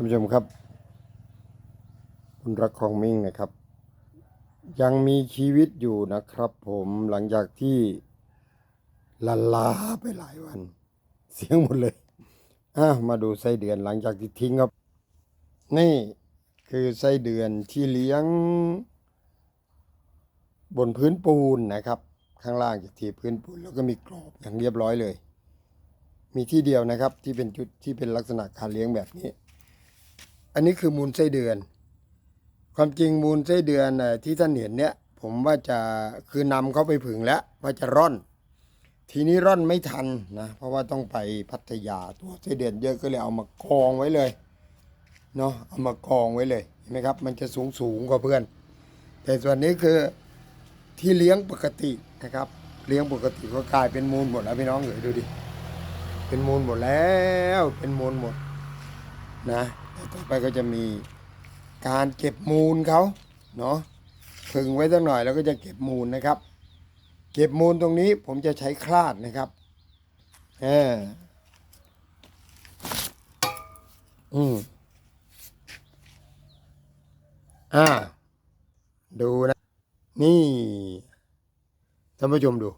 านผู้ชมครับ คุณรักของมิ่งนะครับ ยังมีชีวิตอยู่นะครับผมหลังจากที่ละลาไปหลายวัน เสียงหมดเลยอะมาดูไส้เดือนหลังจากที่ทิ้งครับ นี่คือไส้เดือนที่เลี้ยง บนพื้นปูนนะครับ ข้างล่างจะทีพื้นปูน แล้วก็มีกรอบอย่างเรียบร้อยเลย มีที่เดียวนะครับที่เป็นจุดที่เป็นลักษณะการเลี้ยงแบบนี้ อันนี้คือมูลไส้เดือน ความจริงมูลไส้เดือนที่ท่านเห็นเนี่ย ผมว่าจะคือนำเขาไปผึ่งแล้วว่าจะร่อน ทีนี้ร่อนไม่ทันนะ เพราะว่าต้องไปพัทยาตัวไส้เดือนเยอะก็เลยเอามากองไว้เลยเนาะเอามากองไว้เลยเห็นไหมครับ มันจะสูงสูงกว่าเพื่อน แต่ส่วนนี้คือที่เลี้ยงปกตินะครับ เลี้ยงปกติก็กลายเป็นมูลหมดแล้วพี่น้องเอ๋ยดูดิเป็นมูลหมดแล้วเป็นมูลหมด นะต่ต่อไปก็จะมีการเก็บมูลเขาเนาะผึ่งไว้สักหน่อยแล้วก็จะเก็บมูลนะครับ เก็บมูลตรงนี้ผมจะใช้คลาดนะครับเอออืมอ่า ดูนะ นี่ท่านผู้ชมดู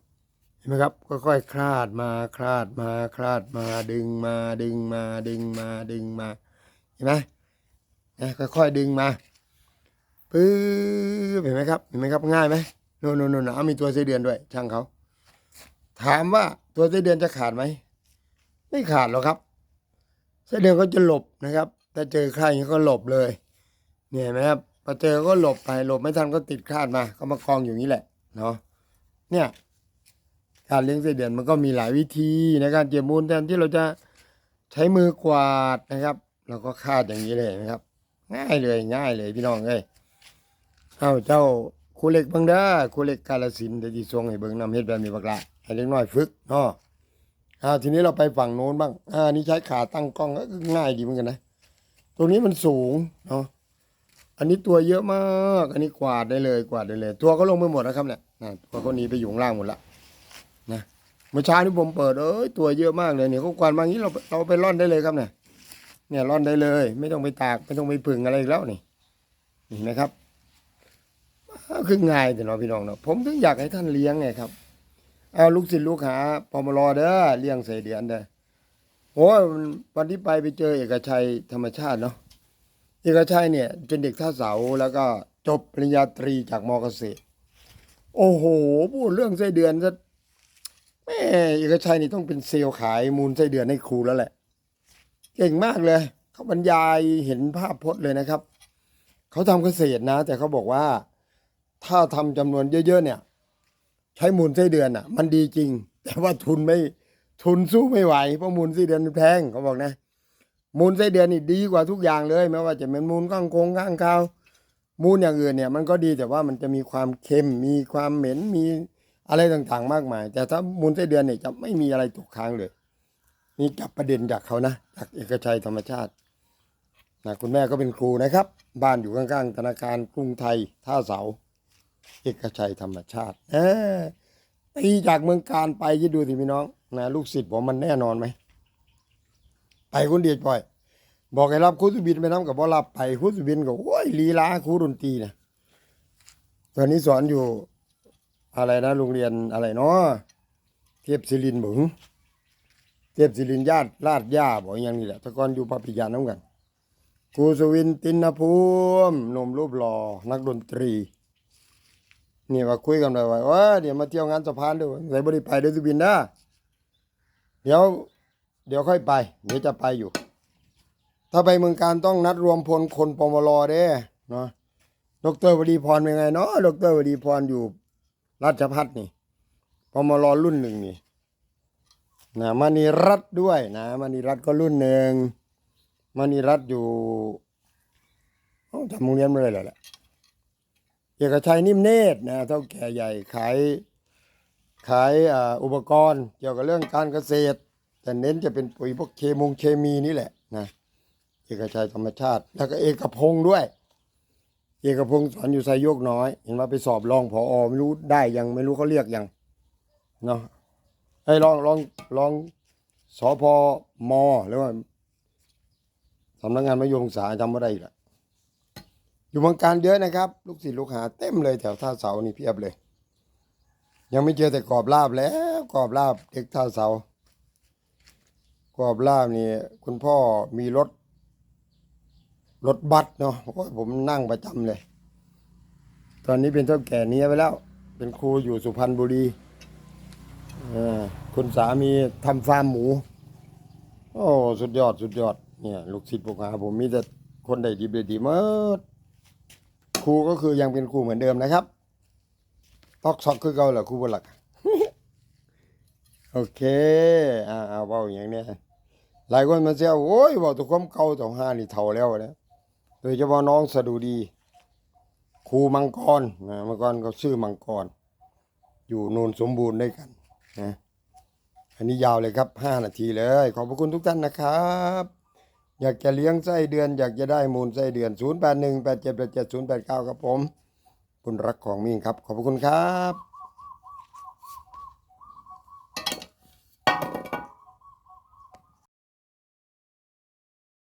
เห็นไหมครับ ค่อยๆคลาดมาคลาดมาคลาดมาดึงมาดึงมาดึงมาดึงมา เห็นไหมนะค่อยๆดึงมาปื๊บเห็นไหมครับเห็นไหมครับง่ายไหมโน่นโน่นโนนเอามีตัวไส้เดือนด้วย ช่างเขา ถามว่าตัวไส้เดือนจะขาดไหมไม่ขาดหรอกครับไส้เดือนก็จะหลบนะครับถ้าเจอใครอย่าก็หลบเลย เนี่ยเห็นไหมครับพอเจอก็หลบไปหลบไม่ทันก็ติดคาดมา ก็มากองอยู่นี้แหละเนาะเนี่ยการเลี้ยงไส้เดือนมันก็มีหลายวิธีในการเก็บมูลแทนที่เราจะใช้มือกวาดนะครับ เราก็คาดอย่างนี้เลยนะครับ ง่ายเลยง่ายเลยพี่น้องเอ้ยเอาเจ้าครูเล็กเบังเด้อครูเล็กกาลสินธุ์เดี๋ยวที่ทรงให้เบิ่งนำเฮ็ดแบบนี้บักละให้เล็กน้อยฝึกเนาะอ่าทีนี้เราไปฝั่งโน้นบ้างอ่านี่ใช้ขาตั้งกล้องก็ง่ายดีเหมือนกันนะตรงนี้มันสูงเนาะอันนี้ตัวเยอะมาก อันนี้กวาดได้เลยกวาดได้เลย ตัวก็ลงไปหมดนะครับเนี่ยนะตัวก็หนีไปอยู่ข้างล่างหมดละนะเมื่อเช้านี้ผมเปิดเอ้ยตัวเยอะมากเลยเนี่ยเขากวาดมาอย่างนี้เราเราไปร่อนได้เลยครับเนี่ย เนี่ยร่อนได้เลย ไม่ต้องไปตากไม่ต้องไปผึ่งอะไรอีกแล้วนี่เห็นไหมครับคือง่ายแต่เนาะพี่น้องเนาะผมถึงอยากให้ท่านเลี้ยงไงครับเอาลูกศิษย์ลูกหาปมารอเด้อเลี้ยงใส่เดือนเด้อโอ้วันที่ไปไปเจอเอกชัยธรรมชาติเนาะเอกชัยเนี่ยเป็นเด็กท่าเสาแล้วก็จบปริญญาตรีจากมอเกษตร โอ้โหพูดเรื่องไส้เดือนซะแม่เอกชัยนี่ต้องเป็นเซลล์ขายมูลไส้เดือนให้ครูแล้วแหละ เก่งมากเลย เขาบรรยายเห็นภาพพจน์เลยนะครับ เขาทำเกษตรนะ แต่เขาบอกว่า ถ้าทำจำนวนเยอะ ๆ เนี่ย ใช้มูลไส้เดือนอะ มันดีจริง แต่ว่าทุนไม่ทุนสู้ไม่ไหวเพราะมูลไส้เดือนมันแพงเขาบอกนะ มูลไส้เดือนนี่ดีกว่าทุกอย่างเลยไม่ว่าจะเป็นมูลข้างโคงข้างคาวมูลอย่างอื่นเนี่ย มันก็ดีแต่ว่ามันจะมีความเค็มมีความเหม็นมีอะไรต่างๆ มากมาย แต่ถ้ามูลไส้เดือนเนี่ยจะไม่มีอะไรตกค้างเลย นี่จับประเด็นจากเขานะจากเอกชัยธรรมชาตินะคุณแม่ก็เป็นครูนะครับ บ้านอยู่ข้างๆธนาคารกรุงไทยท่าเสา เอกชัยธรรมชาติเออตีจากเมืองการไปคิดดูสิพี่น้องนะลูกศิษย์ผมมันแน่นอนไหมไปคนเดียวปล่อย บอกให้รับครูสุบินไปน้ำกับบ่รับไปครูสุบินก็โอ้ยลีลาครูดนตรีนะตอนนี้สอนอยู่อะไรนะโรงเรียนอะไรเนาะเทียบศิรินทร์บึง เทียบศิรินญาติลาดย่าบอกอย่างนี้แหละตะกอนอยู่ปพิยาน้ำกันครูสุวินตินภูมินมรูปหล่อนักดนตรีนี่ว่าคุยกันไปว่าว่าเดี๋ยวมาเที่ยวงานสะพานด้วยใส่บริไปเด้วยวสุบินนะเดี๋ยว เดี๋ยวค่อยไป เดี๋ยวจะไปอยู่ ถ้าไปเมืองการต้องนัดรวมพลคนปมรเด้เนาะดรวดีพรเป็นไงเนาะดรวดีพรอยู่ราชพัฒนี่พอมารอรุ่นหนึ่งนี่ นะมณีรัตด้วยนะมณีรัตก็รุ่นหนึ่งมณีรัตอยู่เอ้าจำโรงเรียนไม่ได้แล้วแหละเอกชัยนิ่มเนตรนะเท่าแก่ใหญ่ขายขายอุปกรณ์เกี่ยวกับเรื่องการเกษตร แต่เน้นจะเป็นปุ๋ยพวกเคมงเคมีนี่แหละนะเอกชัยธรรมชาติ แล้วก็เอกพงศ์ด้วย เอกพงศ์สอนอยู่ไซโยกน้อย เห็นว่าไปสอบรองพออไม่รู้ได้ยังไม่รู้เขาเรียกยังเนาะ ไอ้ลองลองลองสพมหรือว่าสำนักงานมโยงศึกษาจำไม่ได้อีกละอยู่เมืองการเยอะนะครับ ลูกศิษย์ลูกหาเต็มเลยแถวท่าเสานี่เพียบเลย ยังไม่เจอแต่กรอบลาบแล้วกรอบลาบเด็กท่าเสากรอบลาบนี่คุณพ่อมีรถ รถบัสเนาะโอ้ยผมนั่งประจำเลย ตอนนี้เป็นเท่าแก่เนี้ยไปแล้ว เป็นครูอยู่สุพรรณบุรี คุณสามีทำฟาร์มหมู โอ้สุดยอดสุดยอด เนี่ย ลูกศิษย์ลูกหาผมมีแต่คนได้ดีได้ดีหมดครูก็คือยังเป็นครูเหมือนเดิมนะครับตอกซอกคือเก่าเหรอครูบหลัก โอเค อ่าเอาเบาอย่างเนี้ยหลายคนมาเสียโอ้ยบอกตัวความเก่าตัวห้านี่เท่าแล้วนะโดยเฉพาะน้องสะดุดีครูมังกรนะมื่อก่อนเขาชื่อมังกร อยู่โนนสมบูรณ์ด้วยกัน นะอันนี้ยาวเลยครับห้านาทีเลย ขอบพระคุณทุกท่านนะครับ อยากจะเลี้ยงไส้เดือน อยากจะได้มูลไส้เดือน 0 8 1 8 7 8 7 0 8 9 ครับผม คุณรักของมิ่งครับ ขอบพระคุณครับ